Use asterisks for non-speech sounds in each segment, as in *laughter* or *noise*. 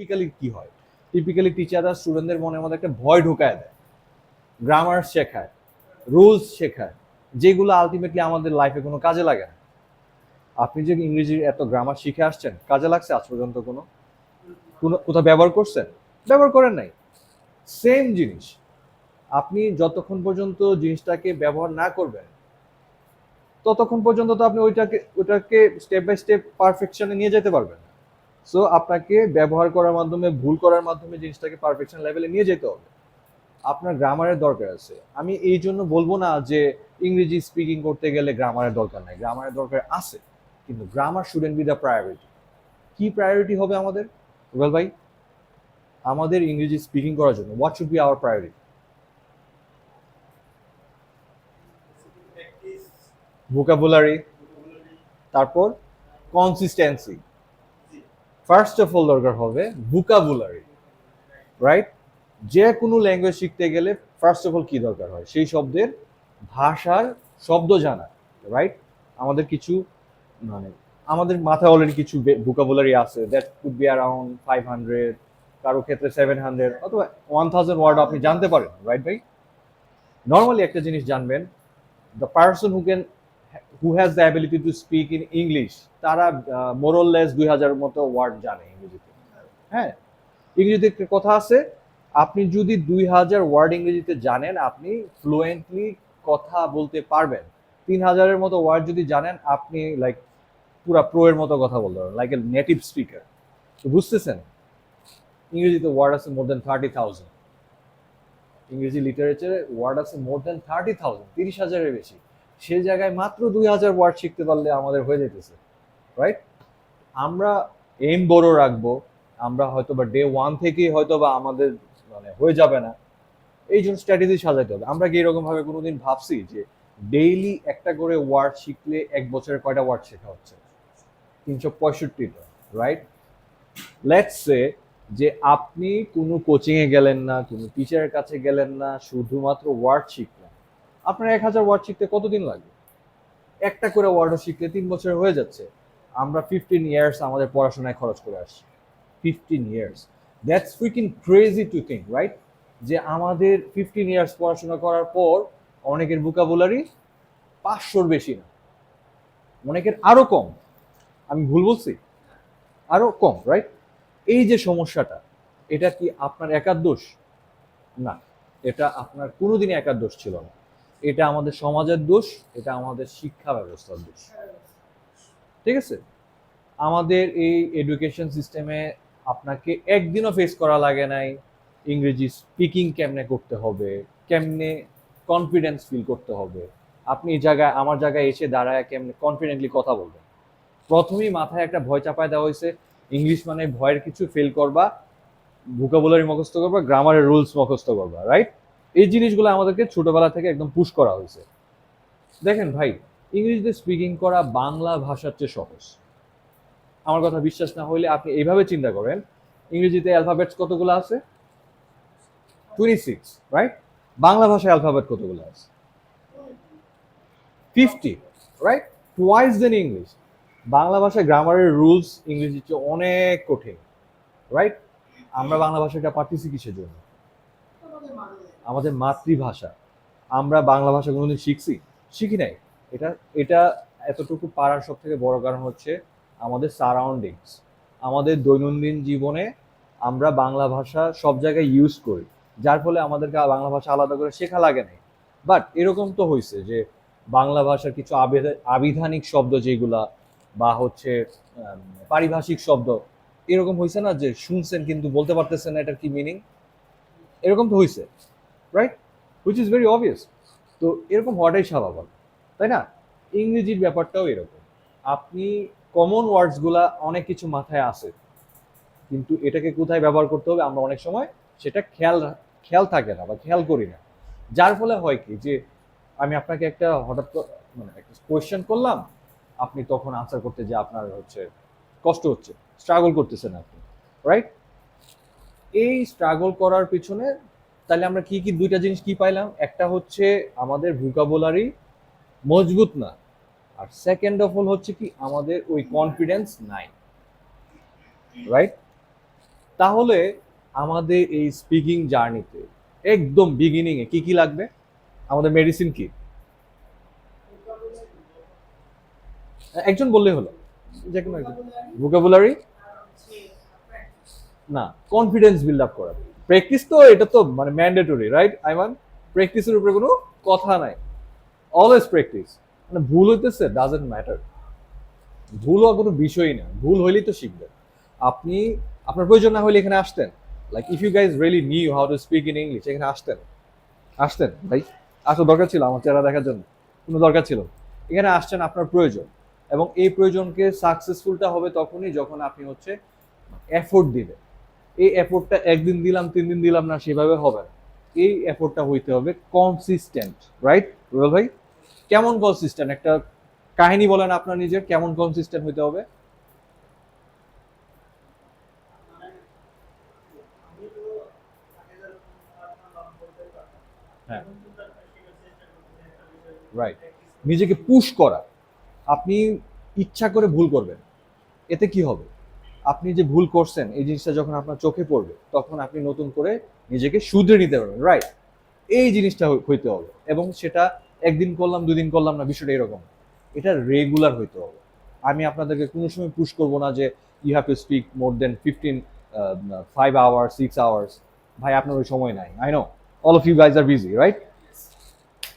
Typically কি হয়? Typically টিচাররা স্টুডেন্টদের মনের মধ্যে একটা ভয় ঢোকায় দেয়। গ্রামার শেখায় রুলস শেখায়, যেগুলো আলটিমেটলি আমাদের লাইফে কোনো কাজে লাগে না। আপনি যে ইংরেজির এত গ্রামার শিখে আসছেন, কাজে লাগছে আজ পর্যন্ত কোনো? কোনো, কোথাও ব্যবহার করছেন? ব্যবহার করেন নাই। সেম জিনিস, আপনি যতক্ষণ পর্যন্ত জিনিসটাকে ব্যবহার না করবেন, ততক্ষণ পর্যন্ত তো আপনি ওইটাকে ওইটাকে স্টেপ বাই স্টেপ পারফেকশনে নিয়ে যেতে পারবেন সো আপনাকে ব্যবহার করার মাধ্যমে, ভুল করার মাধ্যমে জিনিসটাকে পারফেকশন লেভেলে নিয়ে যেতে হবে। আপনার গ্রামারের দরকার আছে। আমি এই জন্য বলব না যে ইংরেজি স্পিকিং করতে গেলে গ্রামারের দরকার নাই। গ্রামারের দরকার আছে, কিন্তু grammar shouldn't be the priority কি প্রায়োরিটি হবে আমাদের? রুবেল ভাই, আমাদের ইংরেজি স্পিকিং করার জন্য what should be our priority vocabulary তারপর কনসিস্টেন্সি ফার্স্ট অফ অল দরকার হবে ভোকাবুলারি রাইট যে কোনো ল্যাঙ্গুয়েজ শিখতে গেলে ফার্স্ট অফ অল কি দরকার হয়? সেই শব্দের ভাষার শব্দ জানা রাইট আমাদের কিছু মানে আমাদের মাথায় অলরেডি কিছু ভোকাবুলারি আছে that could be around five hundred কারও ক্ষেত্রে সেভেন হান্ড্রেড অথবা ওয়ান থাউজেন্ড ওয়ার্ড আপনি জানতে পারেন রাইট ভাই? নর্মালি একটা জিনিস জানবেন the person who can who has the ability to speak in English তারা মোরললেস দুই হাজার মতো ওয়ার্ড জানে ইংরেজিতে। হ্যাঁ ইংরেজিতে একটা কথা আছে, আপনি যদি দুই হাজার ওয়ার্ড ইংরেজিতে জানেন, আপনি ফ্লুয়েন্টলি কথা বলতে পারবেন। তিন হাজারের মতো ওয়ার্ড যদি জানেন, আপনি লাইক পুরা প্রো এর মতো কথা বলতে পারবেন লাইক এ নেটিভ স্পিকার তো বুঝতেছেন? ইংরেজিতে ওয়ার্ড আছে মোর দেন থার্টি থাউজেন্ড ইংরেজি লিটারেচারে ওয়ার্ড আছে মোর দেন থার্টি থাউজেন্ড তিরিশ হাজারের বেশি। সে জায়গায় মাত্র দুই হাজার ওয়ার্ড শিখতে পারলে আমাদের হয়ে যেতেছে রাইট আমরা এম বড় রাখব, আমরা হয়তো বা ডে ওয়ান থেকেই হয়তো বা আমাদের মানে হয়ে যাবে না, এই জন্য স্ট্র্যাটেজি সাজাইতে হবে। আমরা কি এরকম ভাবে কোনোদিন ভাবছি যে ডেইলি একটা করে ওয়ার্ড শিখলে এক বছরে কয়টা ওয়ার্ড শেখা হচ্ছে? তিনশো পঁয়ষট্টিটা রাইট লেটস সে যে আপনি কোনো কোচিংয়ে গেলেন না, কোনো টিচারের কাছে গেলেন না, শুধুমাত্র ওয়ার্ড শিখলেন আপনার এক হাজার ওয়ার্ড শিখতে কতদিন লাগবে? একটা করে ওয়ার্ডও শিখলে তিন বছর হয়ে যাচ্ছে। আমরা ফিফটিন ইয়ার্স আমাদের পড়াশোনায় খরচ করে আসছি। Fifteen years that's freaking crazy to think right যে আমাদের ফিফটিন ইয়ার্স পড়াশোনা করার পর অনেকের বুকাবুলারি পাঁচশোর বেশি না। অনেকের আরও কম। আমি ভুল বলছি? আরও কম রাইট এই যে সমস্যাটা, এটা কি আপনার একার দোষ? না, এটা আপনার কোনোদিনই একার দোষ ছিল না। এটা আমাদের সমাজের দোষ, এটা আমাদের শিক্ষা ব্যবস্থার দোষ। ঠিক আছে? আমাদের এই এডুকেশন সিস্টেমে আপনাকে একদিনও ফেস করা লাগে নাই। ইংরেজি স্পিকিং কেমনে করতে হবে? কেমনে কনফিডেন্স ফিল করতে হবে? আপনি এই জায়গায়, আমার জায়গায় এসে দাঁড়ায় কেমনে কনফিডেন্টলি কথা বলবেন? প্রথমেই মাথায় একটা ভয় চাপায় দেওয়া হয়েছে। ইংলিশ মানে ভয়ের কিছু ফেল করবা ভোকাবুলারি মুখস্থ করবা গ্রামারের রুলস মুখস্থ করবা রাইট এই জিনিসগুলো আমাদেরকে ছোটবেলা থেকে একদম পুশ করা হয়েছে। দেখেন ভাই, ইংরেজিতে স্পিকিং করা বাংলা ভাষার চেয়ে সহজ। আমার কথা বিশ্বাস না হইলে আপনি এইভাবে চিন্তা করেন, ইংরেজিতে অ্যালফাবেটস কতগুলো আছে? টোয়েন্টি সিক্স রাইট বাংলা ভাষায় অ্যালফাবেট কতগুলো আছে? Fifty right twice then English Bangla ভাষায় গ্রামারের রুলস ইংরেজির চেয়ে অনেক কঠিন রাইট আমরা বাংলা ভাষাটা পারতেছি কিসের জন্য? আমাদের মাতৃভাষা। আমরা বাংলা ভাষা কোনোদিন শিখছি? শিখি নাই। এটা এটা এতটুকু পারার সব থেকে বড় কারণ হচ্ছে আমাদের সারাউন্ডিংস আমাদের দৈনন্দিন জীবনে আমরা বাংলা ভাষা সব জায়গায় ইউজ করি। যার ফলে আমাদেরকে বাংলা ভাষা আলাদা করে শেখা লাগে নাই। বাট এরকম তো হয়েছে যে বাংলা ভাষার কিছু আবিধানিক শব্দ যেগুলা বা হচ্ছে পারিভাষিক শব্দ, এরকম হয়েছে না যে শুনছেন কিন্তু বলতে পারতেছেন না এটার কি মিনিং এরকম তো হয়েছে right which is very obvious তো এরকম হওয়াটাই স্বাভাবিক, তাই না? ইংরেজির ব্যাপারটাও এরকম। আপনি কমন ওয়ার্ডসগুলা অনেক কিছু মাথায় আসে কিন্তু এটাকে কোথায় ব্যবহার করতে হবে আমরা অনেক সময় সেটা খেয়াল খেয়াল থাকে না বা খেয়াল করি না। যার ফলে হয় কি যে, আমি আপনাকে একটা হঠাৎ মানে একটা কোয়েশ্চেন করলাম, আপনি তখন আনসার করতে যে আপনার হচ্ছে কষ্ট হচ্ছে স্ট্রাগল করতেছেন আপনি রাইট এই স্ট্রাগল করার পিছনে তাহলে আমরা কি কি দুইটা জিনিস কি পাইলাম? একটা হচ্ছে আমাদের ভোকাবুলারি মজবুত না। আর সেকেন্ড অফ অল হচ্ছে কি আমাদের ওই কনফিডেন্স নাই। রাইট তাহলে আমাদের এই স্পিকিং জার্নিতে একদম বিগিনিং এ কি কি লাগবে? আমাদের মেডিসিন কি? একজন বললেই হলো। যে কোনো একজন। ভোকাবুলারি না কনফিডেন্স বিল্ড আপ করা। প্র্যাকটিস তো এটা তো মানে ম্যান্ডেটরি রাইট আই আইমান? প্র্যাকটিসের উপরে কোনো কথা নাই। অলওয়েজ প্র্যাকটিস মানে ভুল হইতেছে ডাজেন্ট ম্যাটার ভুল হওয়া কোনো বিষয়ই না। ভুল হইলেই তো শিখবেন আপনি, আপনার প্রয়োজন না হলে এখানে আসতেন। Like if you guys really knew how to speak in English এখানে আসতেন। আসতেন, ভাই। আসা দরকার ছিল আমার চেহারা দেখার জন্য। কোনো দরকার ছিল। এখানে আসছেন আপনার প্রয়োজন। এবং এই প্রয়োজনকে সাকসেসফুলটা হবে তখনই যখন আপনি হচ্ছে এফোর্ট দিবেন। এই এফোর্টটা একদিন দিলাম, তিন দিন দিলাম না, সেভাবে হবে এই এফোর্টটা হইতে হবে কনসিস্টেন্ট রাইট রুবেল ভাই? কেমন কনসিস্টেন্ট একটা কাহিনী বলেন আপনার নিজের, কেমন কনসিস্টেন্ট হইতে হবে? হ্যাঁ। রাইট নিজেকে পুশ করা। আপনি ইচ্ছা করে ভুল করবেন। এতে কি হবে? আপনি যে ভুল করছেন, এই জিনিসটা যখন আপনার চোখে পড়বে, তখন আপনি নতুন করে নিজেকে শুধরে নিতে পারবেন রাইট এই জিনিসটা হই- হইতে হবে এবং সেটা একদিন করলাম, দুদিন করলাম না, বিষয়টা এরকম। এটা রেগুলার হইতে হবে। আমি আপনাদেরকে কোনো সময় পুশ করব না যে you have to speak more than fifteen five hours six hours ভাই, আপনার ওই সময় নাই I know all of you guys are busy right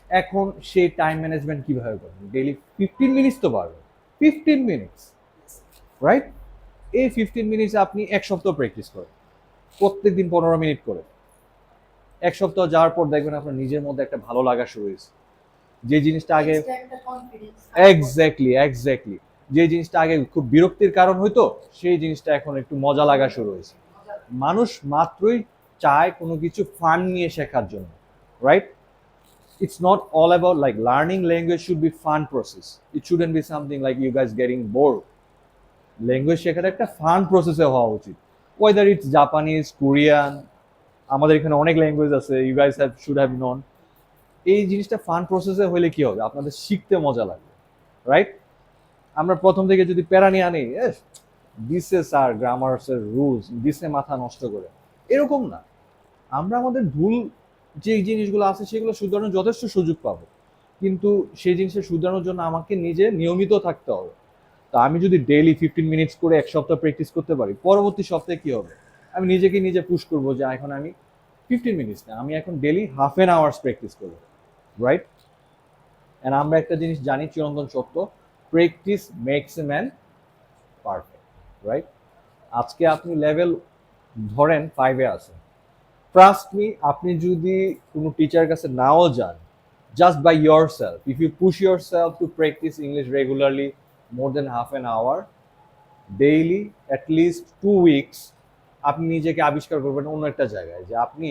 এখন সেই টাইম ম্যানেজমেন্ট কীভাবে করবেন ডেইলি ফিফটিন মিনিটস তো পারবেন ফিফটিন মিনিটস রাইট এই ফিফটিন মিনিটস আপনি এক সপ্তাহ প্র্যাকটিস করেন। প্রত্যেক দিন পনেরো মিনিট করে। এক সপ্তাহ যাওয়ার পর দেখবেন আপনার নিজের মধ্যে একটা ভালো লাগা শুরু হয়েছে। যে জিনিসটা আগে এক্স্যাক্টলি এক্স্যাক্টলি যে জিনিসটা আগে খুব বিরক্তির কারণ হইতো সেই জিনিসটা এখন একটু মজা লাগা শুরু হয়েছে। মানুষ মাত্রই চায় কোনো কিছু ফান নিয়ে শেখার জন্য right it's not all about like learning language should be fun process. It shouldn't be something like you guys getting bored. Language শেখাটা একটা ফান প্রসেসে হওয়া উচিত। ওয়েদার ইটস জাপানিজ কোরিয়ান আমাদের এখানে অনেক ল্যাঙ্গুয়েজ আছে you guys have should have known এই জিনিসটা ফান প্রসেসে হলে কি হবে? আপনাদের শিখতে মজা লাগবে রাইট আমরা প্রথম থেকে যদি প্যারা নিয়ে আনি দিসে স্যার গ্রামার্সের রুলস দিসে মাথা নষ্ট করে। এরকম না। আমরা আমাদের ভুল যে জিনিসগুলো আছে, সেগুলো শুধরানোর যথেষ্ট সুযোগ পাবো। কিন্তু সেই জিনিসটা শুধরানোর জন্য আমাকে নিজে নিয়মিত থাকতে হবে। তো আমি যদি ডেইলি ফিফটিন মিনিটস করে এক সপ্তাহ প্র্যাকটিস করতে পারি, পরবর্তী সপ্তাহে কি হবে? আমি নিজেকে নিজে পুশ করব যে এখন আমি ফিফটিন মিনিটস না, আমি এখন daily half an hours practice করব রাইট অ্যান্ড আমরা একটা জিনিস জানি, চিরন্তন সত্য practice makes a man perfect right আজকে আপনি লেভেল ধরেন ফাইভে আছেন। ট্রাস্ট মি আপনি যদি কোনো টিচার কাছে নাও যান just by yourself if you push yourself to practice English regularly more than half an hour daily at least two weeks আপনি নিজেকে আবিষ্কার করবেন অন্য একটা জায়গায়, যে আপনি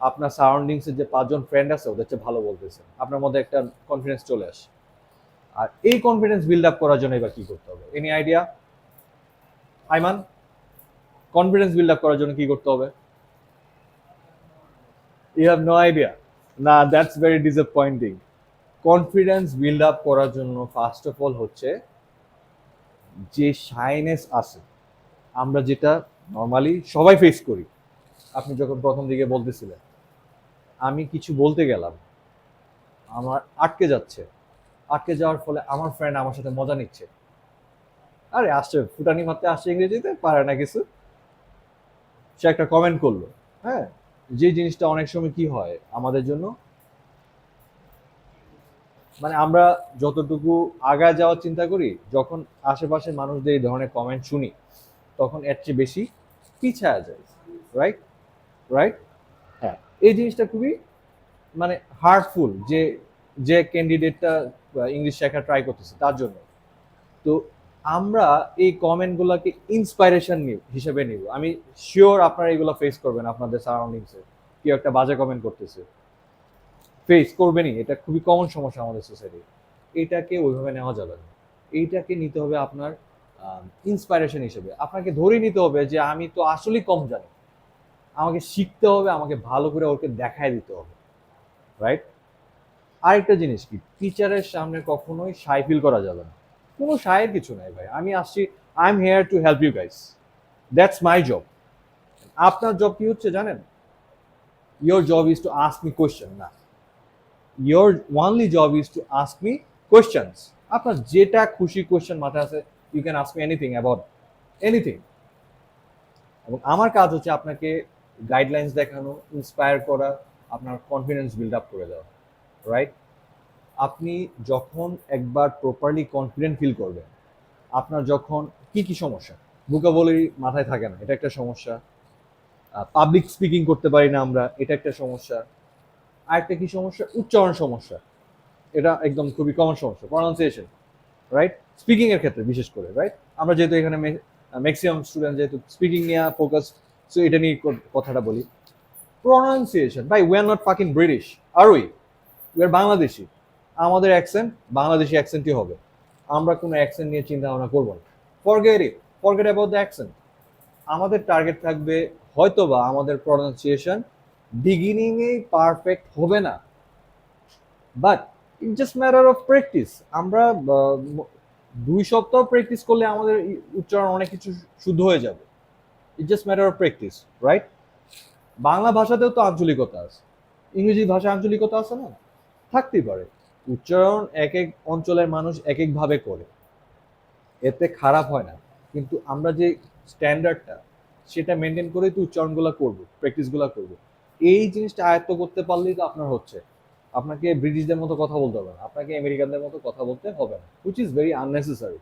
আপনার সারাউন্ডিংসের যে পাঁচজন ফ্রেন্ড আছে, ওদের চেয়ে ভালো বলতেছেন। আপনার মধ্যে একটা কনফিডেন্স চলে আসে। আর এই কনফিডেন্স বিল্ড আপ করার জন্য এবার কি করতে হবে? Any idea Aiman confidence build up করার জন্য কি করতে হবে? ইউ হ্যাভ নো আইডিয়া না that's very disappointing confidence build up করার জন্য ফার্স্ট অফ অল হচ্ছে যে শাইনেস আছে, আমরা যেটা নর্মালি সবাই ফেস করি। আপনি যখন প্রথম দিকে বলতেছিলেন, আমি কিছু বলতে গেলাম, আমার আটকে যাচ্ছে। আটকে যাওয়ার ফলে আমার ফ্রেন্ড আমার সাথে মজা নিচ্ছে। আরে, আসছে, ফুটানি মারতে আসছে ইংরেজিতে, পারে না কিছু। সে একটা কমেন্ট করল হ্যাঁ? যে জিনিসটা অনেক সময় কি হয়, আমাদের জন্য মানে আমরা যতটুকু আগা যাওয়ার চিন্তা করি, যখন আশেপাশের মানুষদের এই ধরনের কমেন্ট শুনি, তখন এর চেয়ে বেশি পিছায়া যায় রাইট রাইট হ্যাঁ এই জিনিসটা খুবই মানে হার্টফুল যে যে ক্যান্ডিডেটটা ইংলিশ শেখা ট্রাই করতেছে, তার জন্য। তো আমরা এই কমেন্টগুলোকে ইন্সপাইরেশন হিসেবে নিব। আমি শিওর আপনারা এগুলো ফেস করবেন আপনাদের সারাউন্ডিংসে কেউ একটা বাজে কমেন্ট করতেছে। ফেস করবেনই, এটা খুবই কমন সমস্যা আমাদের সোসাইটি এটাকে ওইভাবে নেওয়া যাবে না। এইটাকে নিতে হবে আপনার ইন্সপাইরেশন হিসেবে। আপনাকে ধরে নিতে হবে যে, আমি তো আসলেই কম জানি। আমাকে শিখতে হবে, আমাকে ভালো করে ওকে দেখায় দিতে হবে। রাইট আরেকটা জিনিস কি? টিচারের সামনে কখনোই সাই ফিল করা যাবে না। কোনো সায়ের কিছু নাই ভাই। আমি আসছি I am here to help you guys that's my job আপনার জব কি হচ্ছে জানেন? Your job is to ask me question না। Your only job is to ask me questions আপনার যেটা খুশি কোয়েশ্চেন মাথায় আছে you can ask me anything about anything এবং আমার কাজ হচ্ছে আপনাকে গাইডলাইন্স দেখানো ইন্সপায়ার করা, আপনার কনফিডেন্স বিল্ড আপ করে দেওয়া রাইট আপনি যখন একবার প্রপারলি কনফিডেন্ট ফিল করবেন, আপনার যখন কি কি সমস্যা ভোকাবুলারি মাথায় থাকে না, এটা একটা সমস্যা পাবলিক স্পিকিং করতে পারি না আমরা, এটা একটা সমস্যা আরেকটা কি সমস্যা? উচ্চারণ সমস্যা। এটা একদম খুবই কমন সমস্যা প্রনাউন্সিয়েশন রাইট স্পিকিং এর ক্ষেত্রে বিশেষ করে রাইট আমরা যেহেতু এখানে ম্যাক্সিমাম স্টুডেন্ট যেহেতু স্পিকিং নিয়ে ফোকাস সো এটা নিয়ে কথাটা বলি। প্রনাউন্সিয়েশন ভাই we are not fucking British are we we are Bangladeshi আমাদের অ্যাকসেন্ট বাংলাদেশি অ্যাকসেন্টই হবে। আমরা কোনো অ্যাকসেন্ট নিয়ে চিন্তা ভাবনা করব না। Forget it forget about the accent আমাদের টার্গেট থাকবে হয়তোবা আমাদের প্রনাউন্সিয়েশন বিগিনিংয়েই পারফেক্ট হবে না। But it just matter of practice আমরা দুই সপ্তাহ প্র্যাকটিস করলে আমাদের উচ্চারণ অনেক কিছু শুদ্ধ হয়ে যাবে। It just matter of practice right Bangla ভাষাতেও তো আঞ্চলিকতা আছে। ইংরেজি ভাষায় আঞ্চলিকতা আছে না? থাকতেই পারে। উচ্চারণ এক এক অঞ্চলের মানুষ এক একভাবে করে। এতে খারাপ হয় না। কিন্তু আমরা যে স্ট্যান্ডার্ডটা সেটা মেনটেন করেই তো উচ্চারণগুলো করব প্র্যাকটিসগুলো করব। এই জিনিসটা আয়ত্ত করতে পারলেই তো আপনার হচ্ছে। আপনাকে ব্রিটিশদের মতো কথা বলতে হবে না আপনাকে আমেরিকানদের মতো কথা বলতে হবে না হুইচ ইজ ভেরি আননেসেসারি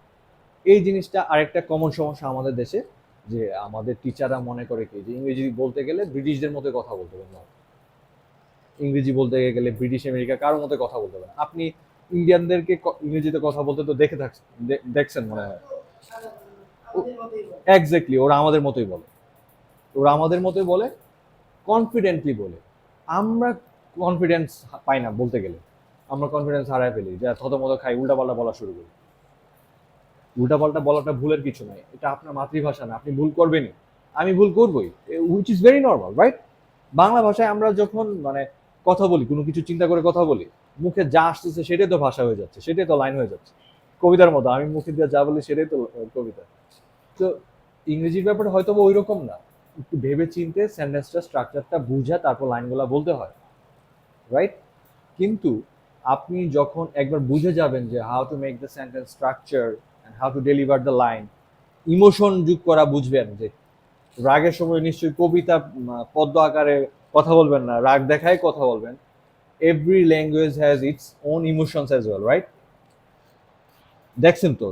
এই জিনিসটা আরেকটা কমন সমস্যা আমাদের দেশে যে আমাদের টিচাররা মনে করে কি যে ইংরেজি বলতে গেলে ব্রিটিশদের মতো কথা বলতে হবে না ইংরেজি বলতে গেলে ব্রিটিশ আমেরিকা কারোর মতো কথা বলতে হবে না। আপনি ইন্ডিয়ানদেরকে ইংরেজিতে কথা বলতে তো দেখে থাকছেন দেখছেন মনে হয়। এক্স্যাক্টলি ওরা আমাদের মতোই বলে। ওরা আমাদের মতোই বলে কনফিডেন্টলি বলে। আমরা কনফিডেন্স পাই না বলতে গেলে। আমরা কনফিডেন্স হারায় ফেলি যে থতমত খাই, উল্টাপাল্টা বলা শুরু করি। উল্টাপাল্টা বলাটা ভুলের কিছু নাই। এটা আপনার মাতৃভাষা না, আপনি ভুল করবেনই। আমি ভুল করবই which is very normal right Bangla ভাষায় আমরা যখন মানে কথা বলি, কোনো কিছু চিন্তা করে কথা বলি, মুখে যা আসতেছে সেটাই তো ভাষা হয়ে যাচ্ছে, সেটাই তো লাইন হয়ে যাচ্ছে। কবিতার মতো, আমি মুখে দিয়ে যা বলি সেটাই তো কবিতা। তো ইংরেজির ব্যাপারে হয়তো ওই রকম না। একটু ভেবে চিনতে সেন্টেন্সটা স্ট্রাকচারটা বুঝা, তারপর লাইনগুলো বলতে হয় রাইট কিন্তু আপনি যখন একবার বুঝে যাবেন যে how to make the sentence structure and how to deliver the line emotion যুগ করা বুঝবেন যে রাগের সময় নিশ্চয়ই কবিতা পদ্ম আকারে কথা বলবেন না, রাগ দেখায় কথা বলবেন। Every language has its own emotions as well right দেখছেন তো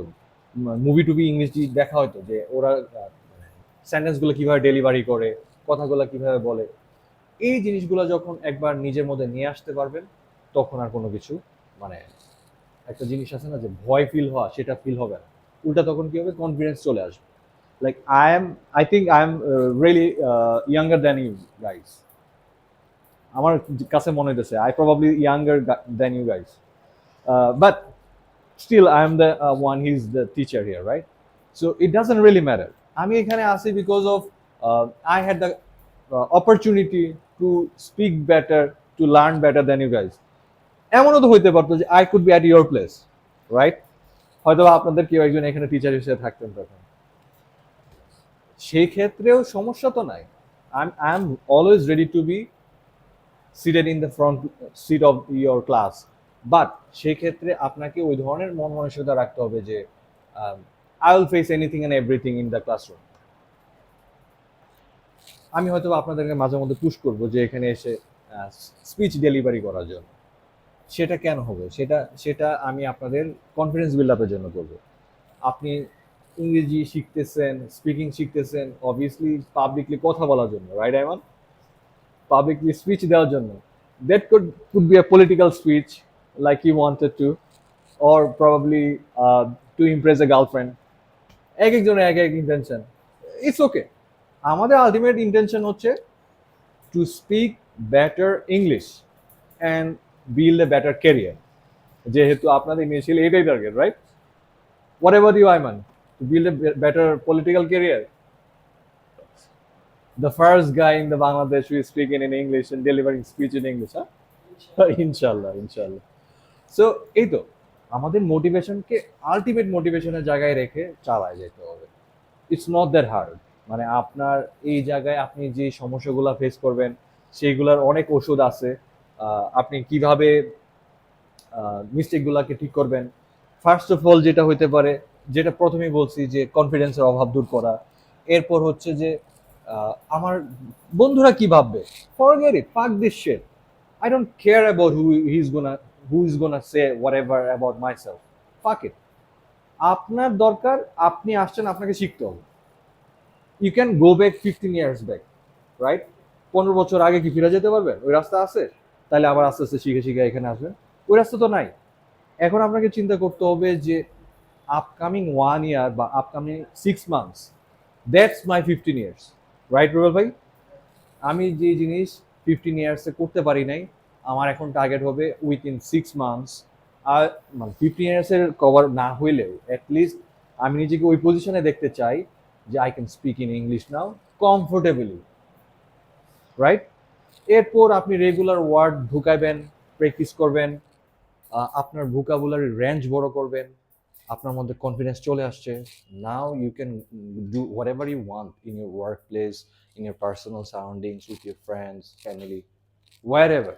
মুভি টুভি ইংলিশ দেখা হয়তো যে ওরা সেন্টেন্সগুলো কীভাবে ডেলিভারি করে কথাগুলো কীভাবে বলে এই জিনিসগুলো যখন একবার নিজের মধ্যে নিয়ে আসতে পারবেন তখন আর কোনো কিছু মানে একটা জিনিস আছে না যে ভয় ফিল হওয়া সেটা ফিল হবে না। উল্টা তখন কি হবে? কনফিডেন্স চলে আসবে। Like I am I think I am really younger than you guys আমার কাছে মনে হইতেছে I probably younger than you guys but still I am the uh, one he's the teacher here, right? So it doesn't really matter. আমি এখানে আসি because of I had the opportunity to speak to to learn to learn you guys. এমনও তো হইতে পারতো যে I could be at your place right হয়তো আপনাদের কেউ একজন এখানে টিচার হিসেবে থাকতেন তখন। সেই ক্ষেত্রেও সমস্যা তো নাই। I I am always ready to be seated in the front seat of your class but সেক্ষেত্রে আপনাকে ওই ধরনের মন মানসিকতা রাখতে হবে যে I will face anything and everything in the classroom আমি হয়তো আপনাদেরকে মাঝে মধ্যে পুশ করব যে এখানে এসে স্পিচ ডেলিভারি করার জন্য। সেটা কেন হবে? সেটা সেটা আমি আপনাদের কনফিডেন্স বিল্ড আপের জন্য করব। আপনি ইংরেজি শিখতেছেন স্পিকিং শিখতেছেন অবভিয়াসলি পাবলিকলি কথা বলার জন্য রাইট আইমান পাবলিকলি স্পিচ দেওয়ার জন্য। That could could be a political speech like you wanted to or probably uh, to impress a girlfriend এক একজনের এক এক ইন্টেনশন ইটস ওকে আমাদের আলটিমেট ইন্টেনশন হচ্ছে to speak better English and build a better career যেহেতু আপনাদের initially এটাই target right whatever you aim to build a better political career the first guy in the Bangladesh who is speaking in English and delivering speech in English, huh? *laughs* ইনশাল্লাহ so এই তো. আমাদের মোটিভেশনকে ultimate মোটিভেশনের জায়গায় রেখে চালায় যেতে হবে। ইটস নট দ্যাট হার্ড মানে আপনার এই জায়গায় আপনি যে সমস্যাগুলো ফেস করবেন, সেইগুলোর অনেক ওষুধ আছে। আপনি কীভাবে মিস্টেকগুলোকে ঠিক করবেন। ফার্স্ট অফ অল যেটা হইতে পারে, যেটা প্রথমেই বলছি যে কনফিডেন্সের অভাব দূর করা। এরপর হচ্ছে যে আমার বন্ধুরা কি ভাববে? Forget it fuck this shit I don't care about who he is gonna who is gonna say whatever about myself fuck it আপনার দরকার, আপনি আসছেন, আপনাকে শিখতে হবে। You can go back fifteen years back right পনেরো বছর আগে কি ফিরে যেতে পারবেন? ওই রাস্তা আছে? তাহলে আবার আস্তে আস্তে শিখে শিখে এখানে আসবেন। ওই রাস্তা তো নাই। এখন আপনাকে চিন্তা করতে হবে যে আপকামিং ওয়ান ইয়ার বা upcoming six months that's my fifteen years right Rubel ভাই? আমি যে জিনিস ফিফটিন ইয়ার্সে করতে পারি নাই আমার এখন টার্গেট হবে উইথিন সিক্স মান্থস আর মানে ফিফটিন ইয়ার্সের কভার না হইলেও অ্যাটলিস্ট আমি নিজেকে ওই পজিশনে দেখতে চাই যে I can speak in English now comfortably right এরপর আপনি রেগুলার ওয়ার্ড ঢুকাবেন প্র্যাকটিস করবেন আপনার ভোকাবুলারি রেঞ্জ বড় করবেন, আপনার মধ্যে কনফিডেন্স চলে আসছে। Now you can do whatever you want in your work place in your personal surroundings with your friends family wherever